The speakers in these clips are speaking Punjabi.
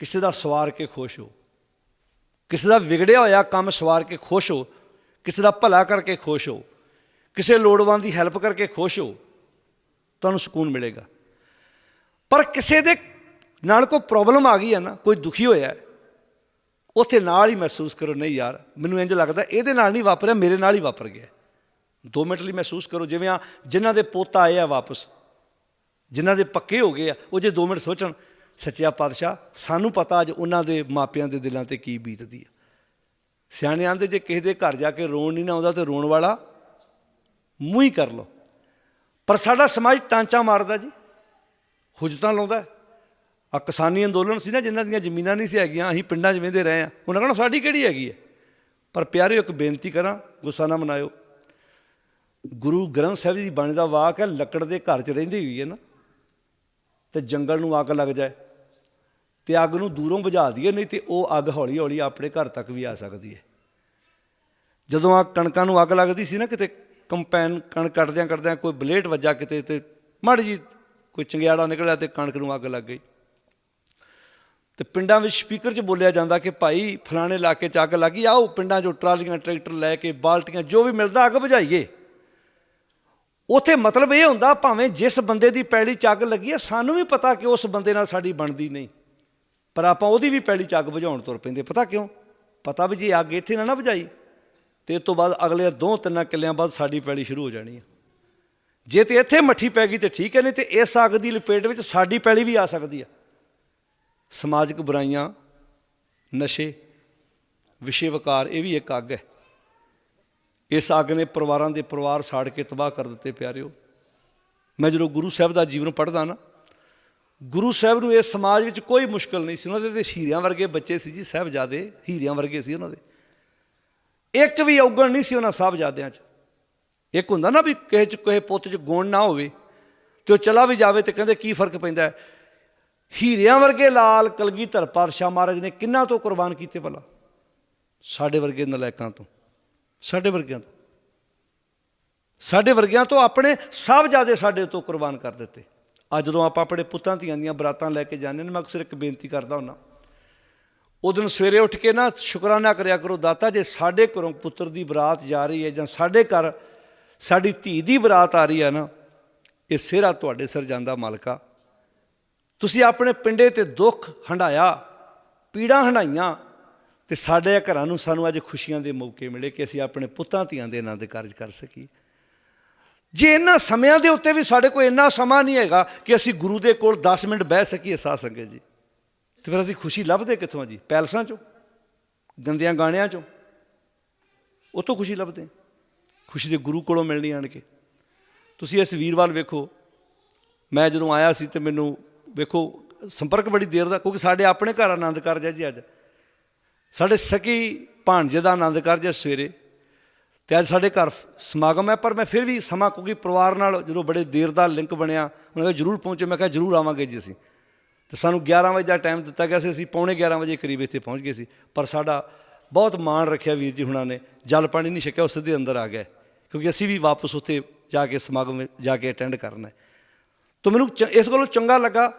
ਕਿਸੇ ਦਾ ਸਵਾਰ ਕੇ ਖੁਸ਼ ਹੋ, ਕਿਸੇ ਦਾ ਵਿਗੜਿਆ ਹੋਇਆ ਕੰਮ ਸਵਾਰ ਕੇ ਖੁਸ਼ ਹੋ, ਕਿਸੇ ਦਾ ਭਲਾ ਕਰਕੇ ਖੁਸ਼ ਹੋ, ਕਿਸੇ ਲੋੜਵੰਦ ਦੀ ਹੈਲਪ ਕਰਕੇ ਖੁਸ਼ ਹੋ, ਤੁਹਾਨੂੰ ਸਕੂਨ ਮਿਲੇਗਾ। ਪਰ ਕਿਸੇ ਦੇ ਨਾਲ ਕੋਈ ਪ੍ਰੋਬਲਮ ਆ ਗਈ ਹੈ ਨਾ, ਕੋਈ ਦੁਖੀ ਹੋਇਆ ਉੱਥੇ ਨਾਲ ਹੀ ਮਹਿਸੂਸ ਕਰੋ, ਨਹੀਂ ਯਾਰ, ਮੈਨੂੰ ਇੰਜ ਲੱਗਦਾ ਇਹਦੇ ਨਾਲ ਨਹੀਂ ਵਾਪਰਿਆ, ਮੇਰੇ ਨਾਲ ਹੀ ਵਾਪਰ ਗਿਆ 2 ਮਿੰਟ ਲਈ ਮਹਿਸੂਸ ਕਰੋ, ਜਿਵੇਂ ਆ, ਜਿਨ੍ਹਾਂ ਦੇ ਪੋਤਾ ਆਏ ਆ ਵਾਪਸ, ਜਿਨ੍ਹਾਂ ਦੇ ਪੱਕੇ ਹੋ ਗਏ ਆ, ਉਹ ਜੇ 2 ਮਿੰਟ ਸੋਚਣ ਸੱਚਿਆ ਪਾਤਸ਼ਾਹ, ਸਾਨੂੰ ਪਤਾ ਅੱਜ ਉਹਨਾਂ ਦੇ ਮਾਪਿਆਂ ਦੇ ਦਿਲਾਂ ਤੇ ਕੀ ਬੀਤਦੀ ਆ ਸਿਆਣੇ ਆਂਦੇ ਜੇ ਕਿਸੇ ਦੇ ਘਰ ਜਾ ਕੇ ਰੋਣ ਨਹੀਂ ਨਾ ਆਉਂਦਾ ਤੇ ਰੋਣ ਵਾਲਾ ਮੂੰਹ ਹੀ ਕਰ ਲਓ। ਪਰ ਸਾਡਾ ਸਮਾਜ ਟਾਂਚਾ ਮਾਰਦਾ ਜੀ। ਹੁਜਤਾਂ ਲਾਉਂਦਾ ਆ ਕਿਸਾਨੀ ਅੰਦੋਲਨ ਸੀ ਨਾ, ਜਿਨ੍ਹਾਂ ਦੀਆਂ ਜ਼ਮੀਨਾਂ ਨਹੀਂ ਸੀ ਹੈਗੀਆਂ, ਅਸੀਂ ਪਿੰਡਾਂ 'ਚ ਵਹਿੰਦੇ ਰਹੇ ਆ ਉਹਨਾਂ ਕਹਿੰਦਾ ਸਾਡੀ ਕਿਹੜੀ ਹੈਗੀ ਹੈ? ਪਰ ਪਿਆਰਿਓ, ਇੱਕ ਬੇਨਤੀ ਕਰਾਂ, ਗੁੱਸਾ ਨਾ ਮਨਾਇਓ। ਗੁਰੂ ਗ੍ਰੰਥ ਸਾਹਿਬ ਜੀ ਦੀ ਬਾਣੀ ਦਾ ਵਾਕ ਹੈ, ਲੱਕੜ ਦੇ ਘਰ 'ਚ ਰਹਿੰਦੀ ਹੋਈ ਹੈ ਨਾ, ਤੇ ਜੰਗਲ ਨੂੰ ਅੱਗ ਲੱਗ ਜਾਏ। ਤੇ ਅੱਗ ਨੂੰ ਦੂਰੋਂ ਬੁਝਾ ਦਈਏ, ਨਹੀਂ ਤੇ ਉਹ ਅੱਗ ਹੌਲੀ ਹੌਲੀ ਆਪਣੇ ਘਰ ਤੱਕ ਵੀ ਆ ਸਕਦੀ ਹੈ। ਜਦੋਂ ਆ ਕਣਕਾਂ ਨੂੰ ਅੱਗ ਲੱਗਦੀ ਸੀ ਨਾ ਕਿਤੇ, ਕੰਪੈਨ ਕਣਕ ਕੱਟਦਿਆਂ ਕੱਟਦਿਆਂ ਕੋਈ ਬਲੇਡ ਵੱਜਾ ਕਿਤੇ ਤੇ ਮਾੜੀ ਜੀ ਕੋਈ ਚੰਗਿਆੜਾ ਨਿਕਲਿਆ ਤੇ ਕਣਕ ਨੂੰ ਅੱਗ ਲੱਗ ਗਈ। ਤੇ ਪਿੰਡਾਂ ਵਿੱਚ ਸਪੀਕਰ 'ਚ ਬੋਲਿਆ ਜਾਂਦਾ ਕਿ ਭਾਈ ਫਲਾਣੇ ਇਲਾਕੇ 'ਚ ਅੱਗ ਲੱਗੀ ਆਓ ਪਿੰਡਾਂ 'ਚੋਂ ਟਰਾਲੀਆਂ, ਟਰੈਕਟਰ ਲੈ ਕੇ, ਬਾਲਟੀਆਂ, ਜੋ ਵੀ ਮਿਲਦਾ ਅੱਗ ਬੁਝਾਈਏ। ਉਥੇ ਮਤਲਬ ਇਹ ਹੁੰਦਾ ਭਾਵੇਂ ਜਿਸ ਬੰਦੇ ਦੀ ਪੈਲੀ 'ਚ ਅੱਗ ਲੱਗੀ ਹੈ, ਸਾਨੂੰ ਵੀ ਪਤਾ ਕਿ ਉਸ ਬੰਦੇ ਨਾਲ ਸਾਡੀ ਬਣਦੀ ਨਹੀਂ। ਪਰ ਆਪਾਂ ਉਹਦੀ ਵੀ ਪੈਲੀ 'ਚ ਅੱਗ ਬੁਝਾਉਣ ਤੁਰ ਪੈਂਦੇ। ਪਤਾ ਕਿਉਂ? ਪਤਾ ਵੀ ਜੇ ਅੱਗ ਇੱਥੇ ਨਾ ਨਾ ਬੁਝਾਈ ਤੇ ਇਸ ਤੋਂ ਬਾਅਦ ਅਗਲੇ ਦੋ ਤਿੰਨਾਂ ਕਿੱਲਿਆਂ ਬਾਅਦ ਸਾਡੀ ਪੈਲੀ ਸ਼ੁਰੂ ਹੋ ਜਾਣੀ ਹੈ ਜੇ ਤੇ ਇੱਥੇ ਮੱਠੀ ਪੈ ਗਈ ਤੇ ਠੀਕ ਹੈ, ਨਹੀਂ ਤੇ ਇਸ ਅੱਗ ਦੀ ਲਪੇਟ ਵਿੱਚ ਸਾਡੀ ਪੈਲੀ ਵੀ ਆ ਸਕਦੀ ਆ। ਸਮਾਜਿਕ ਬੁਰਾਈਆਂ, ਨਸ਼ੇ, ਵਿਸ਼ੇ ਵਿਕਾਰ, ਇਹ ਵੀ ਇੱਕ ਅੱਗ ਹੈ। ਇਸ ਅੱਗ ਨੇ ਪਰਿਵਾਰਾਂ ਦੇ ਪਰਿਵਾਰ ਸਾੜ ਕੇ ਤਬਾਹ ਕਰ ਦਿੱਤੇ, ਪਿਆਰਿਓ। ਮੈਂ ਜਦੋਂ ਗੁਰੂ ਸਾਹਿਬ ਦਾ ਜੀਵਨ ਪੜ੍ਹਦਾ ਨਾ ਗੁਰੂ ਸਾਹਿਬ ਨੂੰ ਇਸ ਸਮਾਜ ਵਿੱਚ ਕੋਈ ਮੁਸ਼ਕਲ ਨਹੀਂ ਸੀ। ਉਹਨਾਂ ਦੇ ਤੇ ਹੀਰਿਆਂ ਵਰਗੇ ਬੱਚੇ ਸੀ ਜੀ, ਸਾਹਿਬਜ਼ਾਦੇ, ਹੀਰਿਆਂ ਵਰਗੇ ਸੀ ਉਹਨਾਂ ਦੇ। ਇੱਕ ਵੀ ਔਗਣ ਨਹੀਂ ਸੀ ਉਹਨਾਂ ਸਾਹਿਬਜ਼ਾਦਿਆਂ 'ਚ। ਇੱਕ ਹੁੰਦਾ ਨਾ ਵੀ ਕਿਸੇ 'ਚ ਕਿਸੇ ਪੁੱਤ 'ਚ ਗੁਣ ਨਾ ਹੋਵੇ ਤੇ ਉਹ ਚਲਾ ਵੀ ਜਾਵੇ ਤੇ ਕਹਿੰਦੇ ਕੀ ਫ਼ਰਕ ਪੈਂਦਾ ਹੀਰਿਆਂ ਵਰਗੇ ਲਾਲ ਕਲਗੀਧਰ ਪਾਤਸ਼ਾਹ ਮਹਾਰਾਜ ਨੇ ਕਿੰਨਾ ਤੋਂ ਕੁਰਬਾਨ ਕੀਤੇ ਭਲਾ? ਸਾਡੇ ਵਰਗੇ ਨਲਾਇਕਾਂ ਤੋਂ। ਸਾਡੇ ਵਰਗਿਆਂ ਤੋਂ। ਸਾਡੇ ਵਰਗਿਆਂ ਤੋਂ ਆਪਣੇ ਸਾਹਿਬਜ਼ਾਦੇ ਸਾਡੇ ਤੋਂ ਕੁਰਬਾਨ ਕਰ ਦਿੱਤੇ। ਅੱਜ ਜਦੋਂ ਆਪਾਂ ਆਪਣੇ ਪੁੱਤਾਂ ਧੀਆਂ ਦੀਆਂ ਬਰਾਤਾਂ ਲੈ ਕੇ ਜਾਂਦੇ ਨੇ, ਮੈਂ ਅਕਸਰ ਇੱਕ ਬੇਨਤੀ ਕਰਦਾ ਹੁੰਨਾ। ਉਹ ਦਿਨ ਸਵੇਰੇ ਉੱਠ ਕੇ ਨਾ ਸ਼ੁਕਰਾਨਾ ਕਰਿਆ ਕਰੋ ਦਾਤਾ, ਜੇ ਸਾਡੇ ਘਰੋਂ ਪੁੱਤਰ ਦੀ ਬਰਾਤ ਜਾ ਰਹੀ ਹੈ ਜਾਂ ਸਾਡੇ ਘਰ ਸਾਡੀ ਧੀ ਦੀ ਬਰਾਤ ਆ ਰਹੀ ਹੈ ਨਾ, ਇਹ ਸਿਹਰਾ ਤੁਹਾਡੇ ਸਿਰ ਜਾਂਦਾ ਮਾਲਕਾ। ਤੁਸੀਂ ਆਪਣੇ ਪਿੰਡੇ ਤੇ ਦੁੱਖ ਹੰਡਾਇਆ, ਪੀੜਾਂ ਹੰਡਾਈਆਂ, ਤੇ ਸਾਡੇ ਘਰਾਂ ਨੂੰ ਸਾਨੂੰ ਅੱਜ ਖੁਸ਼ੀਆਂ ਦੇ ਮੌਕੇ ਮਿਲੇ ਕਿ ਅਸੀਂ ਆਪਣੇ ਪੁੱਤਾਂ ਧੀਆਂ ਦੇ ਆਨੰਦ ਕਾਰਜ ਕਰ ਸਕੀਏ। ਜੇ ਇਹਨਾਂ ਸਮਿਆਂ ਦੇ ਉੱਤੇ ਵੀ ਸਾਡੇ ਕੋਲ ਇੰਨਾ ਸਮਾਂ ਨਹੀਂ ਹੈਗਾ ਕਿ ਅਸੀਂ ਗੁਰੂ ਦੇ ਕੋਲ 10 ਮਿੰਟ ਬਹਿ ਸਕੀਏ ਸਾਧ ਸੰਗਤ ਜੀ, ਤੇ ਫਿਰ ਅਸੀਂ ਖੁਸ਼ੀ ਲੱਭਦੇ ਕਿੱਥੋਂ ਜੀ? ਪੈਲਸਾਂ ਚੋਂ? ਗੰਦਿਆਂ ਗਾਣਿਆਂ ਚੋਂ? ਉਤੋਂ ਖੁਸ਼ੀ ਲੱਭਦੇ ਖੁਸ਼ੀ ਦੇ ਗੁਰੂ ਕੋਲੋਂ ਮਿਲਣੀ ਆਣ ਕੇ। ਤੁਸੀਂ ਇਸ ਵੀਰਵਾਰ ਵੇਖੋ, ਮੈਂ ਜਦੋਂ ਆਇਆ ਸੀ ਤੇ ਮੈਨੂੰ ਵੇਖੋ, ਸੰਪਰਕ ਬੜੀ ਦੇਰ ਦਾ, ਕਿਉਂਕਿ ਸਾਡੇ ਆਪਣੇ ਘਰ ਆਨੰਦ ਕਾਰਜ ਹੈ ਜੀ ਅੱਜ। ਸਾਡੇ ਸਕੀ ਭਾਣਜੇ ਦਾ ਆਨੰਦ ਕਾਰਜ ਹੈ ਸਵੇਰੇ। ਤੇ ਅੱਜ ਸਾਡੇ ਘਰ ਸਮਾਗਮ ਹੈ, ਪਰ ਮੈਂ ਫਿਰ ਵੀ ਸਮਾਂ ਕਿਉਂਕਿ ਪਰਿਵਾਰ ਨਾਲ ਜਦੋਂ ਬੜੇ ਦੇਰ ਦਾ ਲਿੰਕ ਬਣਿਆ, ਉਹਨਾਂ ਕਹਿੰਦੇ ਜਰੂਰ ਪਹੁੰਚੇ, ਮੈਂ ਕਿਹਾ ਜਰੂਰ ਆਵਾਂਗੇ ਜੀ ਅਸੀਂ। ਤੇ ਸਾਨੂੰ 11 ਵਜੇ ਦਾ ਟਾਈਮ ਦਿੱਤਾ ਗਿਆ ਸੀ, ਅਸੀਂ ਪੌਣੇ 11 ਵਜੇ ਕਰੀਬ ਇੱਥੇ ਪਹੁੰਚ ਗਏ ਸੀ। ਪਰ ਸਾਡਾ ਬਹੁਤ ਮਾਣ ਰੱਖਿਆ ਵੀਰ ਜੀ ਹੁਣਾਂ ਨੇ, ਜਲ ਪਾਣੀ ਨਹੀਂ ਛਕਿਆ, ਉਹ ਸਿੱਧੇ ਅੰਦਰ ਆ ਗਏ ਕਿਉਂਕਿ ਅਸੀਂ ਵੀ ਵਾਪਸ ਉੱਥੇ ਜਾ ਕੇ ਸਮਾਗਮ ਜਾ ਕੇ ਅਟੈਂਡ ਕਰਨਾ ਹੈ। ਤਾਂ ਮੈਨੂੰ ਚ- ਇਸ ਗੱਲੋਂ ਚੰਗਾ ਲੱਗਾ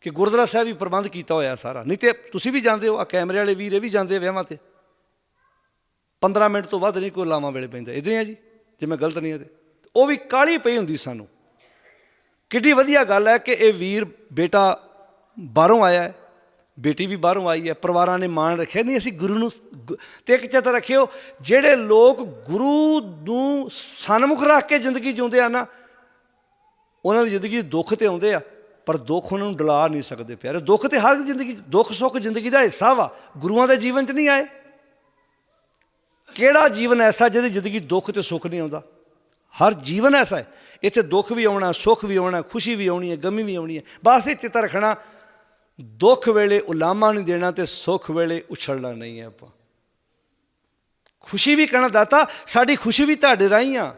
ਕਿ ਗੁਰਦੁਆਰਾ ਸਾਹਿਬ ਵੀ ਪ੍ਰਬੰਧ ਕੀਤਾ ਹੋਇਆ ਸਾਰਾ। ਨਹੀਂ ਤੇ ਤੁਸੀਂ ਵੀ ਜਾਂਦੇ ਹੋ ਆ ਕੈਮਰੇ ਵਾਲੇ ਵੀਰ ਇਹ ਵੀ ਜਾਂਦੇ ਵਿਆਹਾਂ ਤੇ। 15 ਮਿੰਟ ਤੋਂ ਵੱਧ ਨਹੀਂ ਕੋਈ ਲਾਵਾਂ ਵੇਲੇ ਪੈਂਦਾ। ਇਦਾਂ ਹੀ ਆ ਜੀ, ਜੇ ਮੈਂ ਗਲਤ ਨਹੀਂ ਹਾਂ ਤੇ। ਉਹ ਵੀ ਕਾਲੀ ਪਈ ਹੁੰਦੀ ਸਾਨੂੰ। ਕਿੱਡੀ ਵਧੀਆ ਗੱਲ ਹੈ ਕਿ ਇਹ ਵੀਰ ਬੇਟਾ ਬਾਹਰੋਂ ਆਇਆ ਹੈ। ਬੇਟੀ ਵੀ ਬਾਹਰੋਂ ਆਈ ਹੈ। ਪਰਿਵਾਰਾਂ ਨੇ ਮਾਣ ਰੱਖਿਆ। ਨਹੀਂ, ਅਸੀਂ ਗੁਰੂ ਨੂੰ ਗੁ- ਤੇ ਇੱਕ ਚੇਤਾ ਰੱਖਿਓ, ਜਿਹੜੇ ਲੋਕ ਗੁਰੂ ਨੂੰ ਸਨਮੁਖ ਰੱਖ ਕੇ ਜ਼ਿੰਦਗੀ ਜਿਉਂਦੇ ਆ ਨਾ, ਉਹਨਾਂ ਦੀ ਜ਼ਿੰਦਗੀ ਦੁੱਖ ਤੇ ਆਉਂਦੇ ਆ, ਪਰ ਦੁੱਖ ਉਹਨਾਂ ਨੂੰ ਡਲਾ ਨਹੀਂ ਸਕਦੇ ਪਿਆਰੇ। ਦੁੱਖ ਤੇ ਹਰ ਜ਼ਿੰਦਗੀ 'ਚ- ਦੁੱਖ ਸੁੱਖ ਜ਼ਿੰਦਗੀ ਦਾ ਹਿੱਸਾ ਵਾ। ਗੁਰੂਆਂ ਦੇ ਜੀਵਨ 'ਚ ਨਹੀਂ ਆਏ। ਕਿਹੜਾ ਜੀਵਨ ਐਸਾ ਜਿਹਦੀ ਜ਼ਿੰਦਗੀ ਦੁੱਖ ਤੇ ਸੁੱਖ ਨਹੀਂ ਆਉਂਦਾ? ਹਰ ਜੀਵਨ ਐਸਾ ਹੈ। ਇੱਥੇ ਦੁੱਖ ਵੀ ਆਉਣਾ, ਸੁੱਖ ਵੀ ਆਉਣਾ, ਖੁਸ਼ੀ ਵੀ ਆਉਣੀ ਹੈ, ਗਮੀ ਵੀ ਆਉਣੀ ਹੈ। ਬਸ ਇਹ ਚਿੱਤ ਰੱਖਣਾ, ਦੁੱਖ ਵੇਲੇ ਉਲਾਮਾ ਨਹੀਂ ਦੇਣਾ ਤੇ ਸੁੱਖ ਵੇਲੇ ਉਛਲਣਾ ਨਹੀਂ ਹੈ ਆਪਾਂ। ਖੁਸ਼ੀ ਵੀ ਕਹਿਣਾ ਦਾਤਾ, ਸਾਡੀ ਖੁਸ਼ੀ ਵੀ ਤੁਹਾਡੇ ਰਾਹੀਂ ਆ।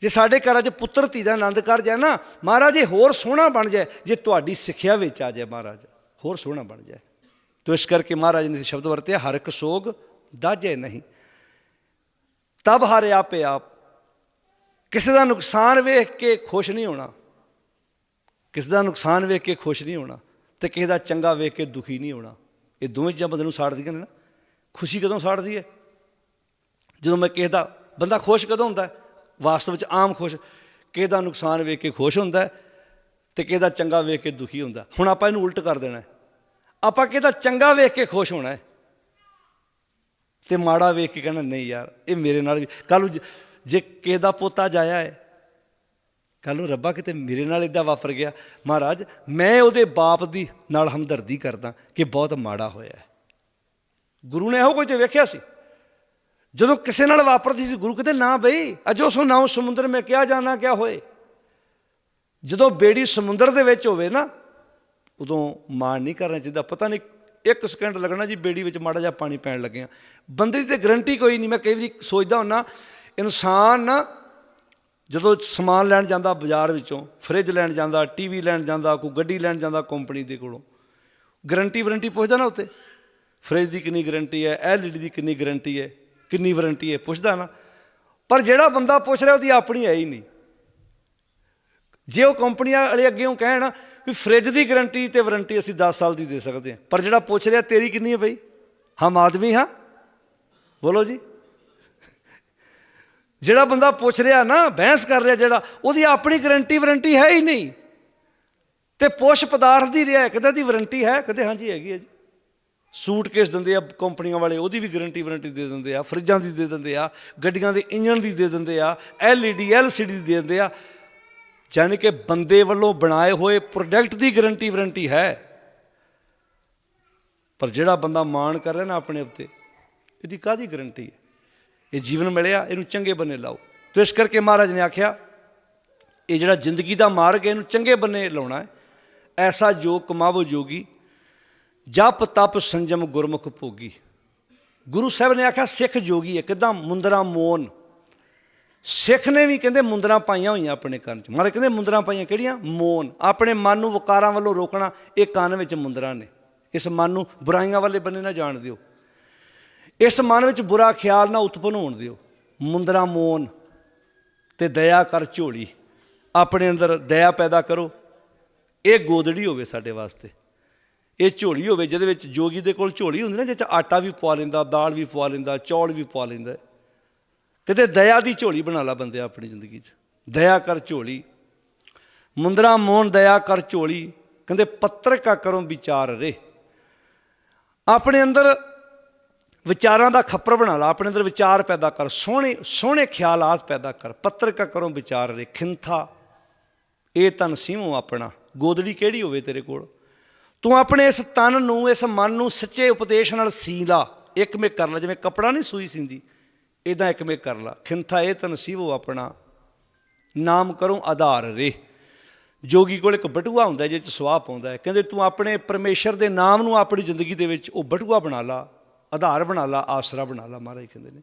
ਜੇ ਸਾਡੇ ਘਰਾਂ 'ਚ ਪੁੱਤਰ, ਧੀ ਦਾ ਆਨੰਦ ਕਰ ਜਾਏ ਨਾ, ਮਹਾਰਾਜ, ਇਹ ਹੋਰ ਸੋਹਣਾ ਬਣ ਜਾਏ, ਜੇ ਤੁਹਾਡੀ ਸਿੱਖਿਆ ਵਿੱਚ ਆ ਜਾਏ ਮਹਾਰਾਜ। ਹੋਰ ਸੋਹਣਾ ਬਣ ਜਾਏ। ਤੋ ਇਸ ਕਰਕੇ ਮਹਾਰਾਜ ਨੇ ਸ਼ਬਦ ਵਰਤਿਆ, ਹਰ ਇੱਕ ਸੋਗ ਦਾਜੇ ਨਹੀਂ। ਤਬ ਹਰ ਆਪੇ ਆਪ। ਕਿਸੇ ਦਾ ਨੁਕਸਾਨ ਵੇਖ ਕੇ ਖੁਸ਼ ਨਹੀਂ ਹੋਣਾ, ਕਿਸੇ ਦਾ ਨੁਕਸਾਨ ਵੇਖ ਕੇ ਖੁਸ਼ ਨਹੀਂ ਹੋਣਾ ਤੇ ਕਿਸੇ ਦਾ ਚੰਗਾ ਵੇਖ ਕੇ ਦੁਖੀ ਨਹੀਂ ਹੋਣਾ। ਇਹ ਦੋਵੇਂ ਚੀਜ਼ਾਂ ਬੰਦੇ ਨੂੰ ਸਾੜਦੀਆਂ ਨੇ ਨਾ। ਖੁਸ਼ੀ ਕਦੋਂ ਸਾੜਦੀ ਹੈ? ਜਦੋਂ ਮੈਂ ਕਿਸੇ ਦਾ, ਬੰਦਾ ਖੁਸ਼ ਕਦੋਂ ਹੁੰਦਾ ਵਾਸਤਵ ਵਿੱਚ ਆਮ ਖੁਸ਼, ਕਿਸੇ ਦਾ ਨੁਕਸਾਨ ਵੇਖ ਕੇ ਖੁਸ਼ ਹੁੰਦਾ ਹੈ ਤੇ ਕਿਸੇ ਦਾ ਚੰਗਾ ਵੇਖ ਕੇ ਦੁਖੀ ਹੁੰਦਾ ਹੁਣ ਆਪਾਂ ਇਹਨੂੰ ਉਲਟ ਕਰ ਦੇਣਾ ਆਪਾਂ ਕਿਸੇ ਦਾ ਚੰਗਾ ਵੇਖ ਕੇ ਖੁਸ਼ ਹੋਣਾ ਹੈ। ਤੇ ਮਾੜਾ ਵੇਖ ਕੇ ਕਹਿਣਾ ਨਹੀਂ ਯਾਰ, ਇਹ ਮੇਰੇ ਨਾਲ ਵੀ ਕੱਲ ਨੂੰ ਜੇ ਕਿਸੇ ਦਾ ਪੋਤਾ ਜਾਇਆ ਹੈ ਕੱਲ ਨੂੰ ਰੱਬਾ ਕਿਤੇ ਮੇਰੇ ਨਾਲ ਇਦਾਂ ਵਾਪਰ ਗਿਆ। ਮਹਾਰਾਜ, ਮੈਂ ਉਹਦੇ ਬਾਪ ਦੀ ਨਾਲ ਹਮਦਰਦੀ ਕਰਦਾ ਕਿ ਬਹੁਤ ਮਾੜਾ ਹੋਇਆ ਗੁਰੂ ਨੇ ਇਹੋ ਕੁਝ ਵੇਖਿਆ ਸੀ। ਜਦੋਂ ਕਿਸੇ ਨਾਲ ਵਾਪਰਦੀ ਸੀ, ਗੁਰੂ ਕਹਿੰਦੇ ਨਾ ਬਈ। ਅਜੋ ਸੋ ਨਾਉ ਸਮੁੰਦਰ ਮੈਂ ਕਿਆ ਜਾਣਾ, ਕਿਆ ਹੋਏ। ਜਦੋਂ ਬੇੜੀ ਸਮੁੰਦਰ ਦੇ ਵਿੱਚ ਹੋਵੇ ਨਾ, ਉਦੋਂ ਮਾਣ ਨਹੀਂ ਕਰਨਾ ਚਾਹੀਦਾ। ਪਤਾ ਨਹੀਂ ਇੱਕ ਸਕਿੰਟ ਲੱਗਣਾ ਜੀ, ਬੇੜੀ ਵਿੱਚ ਮਾੜਾ ਜਿਹਾ ਪਾਣੀ ਪੈਣ ਲੱਗਿਆ ਬੰਦੇ ਦੀ ਤੇ ਗਰੰਟੀ ਕੋਈ ਨਹੀਂ, ਮੈਂ ਕਈ ਵਾਰੀ ਸੋਚਦਾ ਹੁੰਨਾ, ਇਨਸਾਨ ਨਾ ਜਦੋਂ ਸਮਾਨ ਲੈਣ ਜਾਂਦਾ ਬਾਜ਼ਾਰ ਵਿੱਚੋਂ ਫ੍ਰਿਜ ਲੈਣ ਜਾਂਦਾ ਟੀਵੀ ਲੈਣ ਜਾਂਦਾ, ਕੋਈ ਗੱਡੀ ਲੈਣ ਜਾਂਦਾ ਕੰਪਨੀ ਦੇ ਕੋਲੋਂ ਗਰੰਟੀ ਵਾਰੰਟੀ ਪੁੱਛਦਾ ਨਾ ਉੱਤੇ ਫ੍ਰਿਜ ਦੀ ਕਿੰਨੀ ਗਰੰਟੀ ਹੈ ਐਲਈਡੀ ਦੀ ਕਿੰਨੀ ਗਰੰਟੀ ਹੈ, ਕਿੰਨੀ ਵਾਰੰਟੀ ਹੈ, ਪੁੱਛਦਾ ਨਾ। ਪਰ ਜਿਹੜਾ ਬੰਦਾ ਪੁੱਛ ਰਿਹਾ, ਉਹਦੀ ਆਪਣੀ ਹੈ ਹੀ ਨਹੀਂ। ਜੇ ਉਹ ਕੰਪਨੀਆਂ ਵਾਲੇ ਅੱਗੇ ਉਹ ਕਹਿਣ ਵੀ ਫ੍ਰਿਜ ਦੀ ਗਾਰੰਟੀ ਤੇ ਵਾਰੰਟੀ ਅਸੀਂ 10 ਸਾਲ ਦੀ ਦੇ ਸਕਦੇ ਹਾਂ। ਪਰ ਜਿਹੜਾ ਪੁੱਛ ਰਿਹਾ, ਤੇਰੀ ਕਿੰਨੀ ਹੈ ਬਈ? ਹਮ ਆਦਮੀ ਹਾਂ। ਬੋਲੋ ਜੀ। ਜਿਹੜਾ ਬੰਦਾ ਪੁੱਛ ਰਿਹਾ ਨਾ, ਬਹਿਸ ਕਰ ਰਿਹਾ ਜਿਹੜਾ, ਉਹਦੀ ਆਪਣੀ ਗਾਰੰਟੀ ਵਾਰੰਟੀ ਹੈ ਹੀ ਨਹੀਂ। ਤੇ ਪੋਸ਼ ਪਦਾਰਥ ਦੀ ਰਿਹਾ ਕਦੇ ਦੀ ਵਾਰੰਟੀ ਹੈ? ਕਦੇ ਹਾਂਜੀ ਹੈਗੀ ਹੈ ਜੀ। ਸੂਟਕੇਸ ਦਿੰਦੇ ਆ ਕੰਪਨੀਆਂ ਵਾਲੇ, ਉਹਦੀ ਵੀ ਗਾਰੰਟੀ ਵਾਰੰਟੀ ਦੇ ਦਿੰਦੇ ਆ, ਫਰਿੱਜਾਂ ਦੀ ਦੇ ਦਿੰਦੇ ਆ, ਗੱਡੀਆਂ ਦੇ ਇੰਜਣ ਦੀ ਦੇ ਦਿੰਦੇ ਆ, ਐਲਈਡੀ, ਐਲਸੀਡੀ ਦੀ ਦੇ ਦਿੰਦੇ ਆ। ਯਾਨੀ ਕਿ ਬੰਦੇ ਵੱਲੋਂ ਬਣਾਏ ਹੋਏ ਪ੍ਰੋਡਕਟ ਦੀ ਗਾਰੰਟੀ ਵਾਰੰਟੀ ਹੈ। ਪਰ ਜਿਹੜਾ ਬੰਦਾ ਮਾਣ ਕਰ ਰਿਹਾ ਨਾ ਆਪਣੇ ਉੱਤੇ, ਇਹਦੀ ਕਾਹਦੀ ਗਾਰੰਟੀ ਹੈ? ਇਹ ਜੀਵਨ ਮਿਲਿਆ, ਇਹਨੂੰ ਚੰਗੇ ਬੰਨੇ ਲਾਓ। ਤੇ ਇਸ ਕਰਕੇ ਮਹਾਰਾਜ ਨੇ ਆਖਿਆ, ਇਹ ਜਿਹੜਾ ਜ਼ਿੰਦਗੀ ਦਾ ਮਾਰਗ ਹੈ, ਇਹਨੂੰ ਚੰਗੇ ਬੰਨੇ ਲਾਉਣਾ ਹੈ। ਐਸਾ ਜੋ ਕਮਾਵੋ ਜੋਗੀ, ਜਪ ਤਪ ਸੰਜਮ ਗੁਰਮੁਖ ਭੋਗੀ। ਗੁਰੂ ਸਾਹਿਬ ਨੇ ਆਖਿਆ, ਸਿੱਖ ਜੋਗੀ ਹੈ, ਕਿਦਾਂ? ਮੁੰਦਰਾ ਮੋਨ। ਸਿੱਖ ਨੇ ਵੀ ਕਹਿੰਦੇ ਮੁੰਦਰਾਂ ਪਾਈਆਂ ਹੋਈਆਂ ਆਪਣੇ ਕੰਨ 'ਚ। ਮਾਰੇ ਕਹਿੰਦੇ ਮੁੰਦਰਾਂ ਪਾਈਆਂ ਕਿਹੜੀਆਂ? ਮੋਨ ਆਪਣੇ ਮਨ ਨੂੰ ਵਕਾਰਾਂ ਵੱਲੋਂ ਰੋਕਣਾ ਇਹ ਕੰਨ ਵਿੱਚ ਮੁੰਦਰਾਂ ਨੇ। ਇਸ ਮਨ ਨੂੰ ਬੁਰਾਈਆਂ ਵਾਲੇ ਬੰਨੇ ਨਾ ਜਾਣ ਦਿਓ। ਇਸ ਮਨ ਵਿੱਚ ਬੁਰਾ ਖਿਆਲ ਨਾ ਉਤਪਨ ਹੋਣ ਦਿਓ। ਮੁੰਦਰਾ ਮੋਨ ਤੇ ਦਇਆ ਕਰ ਝੋਲੀ। ਆਪਣੇ ਅੰਦਰ ਦਇਆ ਪੈਦਾ ਕਰੋ। ਇਹ ਗੋਦੜੀ ਹੋਵੇ ਸਾਡੇ ਵਾਸਤੇ। ਇਹ ਝੋਲੀ ਹੋਵੇ ਜਿਹਦੇ ਵਿੱਚ ਜੋਗੀ ਦੇ ਕੋਲ ਝੋਲੀ ਹੁੰਦੀ ਨਾ ਜਿੱਥੇ ਆਟਾ ਵੀ ਪਵਾ ਲੈਂਦਾ, ਦਾਲ ਵੀ ਪਵਾ ਲੈਂਦਾ, ਚੌਲ ਵੀ ਪਵਾ ਲੈਂਦਾ। ਕਿਤੇ ਦਇਆ ਦੀ ਝੋਲੀ ਬਣਾ ਲਾ ਬੰਦੇ ਆਪਣੀ ਜ਼ਿੰਦਗੀ 'ਚ। ਦਇਆ ਕਰ ਝੋਲੀ। ਮੁੰਦਰਾ ਮੋਹਨ, ਦਇਆ ਕਰ ਝੋਲੀ। ਕਹਿੰਦੇ ਪੱਤਰ ਕਾ ਕਰੋ ਵਿਚਾਰ ਰੇ। ਆਪਣੇ ਅੰਦਰ ਵਿਚਾਰਾਂ ਦਾ ਖੱਪਰ ਬਣਾ ਲਾ। ਆਪਣੇ ਅੰਦਰ ਵਿਚਾਰ ਪੈਦਾ ਕਰ। ਸੋਹਣੇ ਸੋਹਣੇ ਖਿਆਲਾਤ ਪੈਦਾ ਕਰ। ਪੱਤਰ ਕਾ ਕਰੋ ਵਿਚਾਰ ਰੇ। ਖਿੰਥਾ। ਇਹ ਤਨ ਸੀਮੋ ਆਪਣਾ। ਗੋਦੜੀ ਕਿਹੜੀ ਹੋਵੇ ਤੇਰੇ ਕੋਲ? ਤੂੰ ਆਪਣੇ ਇਸ ਤਨ ਨੂੰ, ਇਸ ਮਨ ਨੂੰ ਸੱਚੇ ਉਪਦੇਸ਼ ਨਾਲ ਸੀ ਲਾ ਇੱਕ ਮੇ ਕਰ ਲੈ ਜਿਵੇਂ ਕਪੜਾ ਨਹੀਂ ਸੂਈ ਸਿੰਦੀ। ਇਦਾਂ ਇੱਕ ਮੇ ਕਰ ਲਾ। ਖਿੰਥਾ ਇਹ ਤਨਸੀਬੋ ਆਪਣਾ। ਨਾਮ ਕਰੂੰ ਆਧਾਰ ਰੇ। ਜੋਗੀ ਕੋਲ ਇੱਕ ਬਟੂਆ ਹੁੰਦਾ ਜਿਹਦੇ ਚ ਸਵਾਹ ਪਾਉਂਦਾ ਕਹਿੰਦੇ ਤੂੰ ਆਪਣੇ ਪਰਮੇਸ਼ਰ ਦੇ ਨਾਮ ਨੂੰ ਆਪਣੀ ਜ਼ਿੰਦਗੀ ਦੇ ਵਿੱਚ ਉਹ ਬਟੂਆ ਬਣਾ ਲਾ, ਆਧਾਰ ਬਣਾ ਲਾ, ਆਸਰਾ ਬਣਾ ਲਾ। ਮਹਾਰਾਜ ਕਹਿੰਦੇ ਨੇ।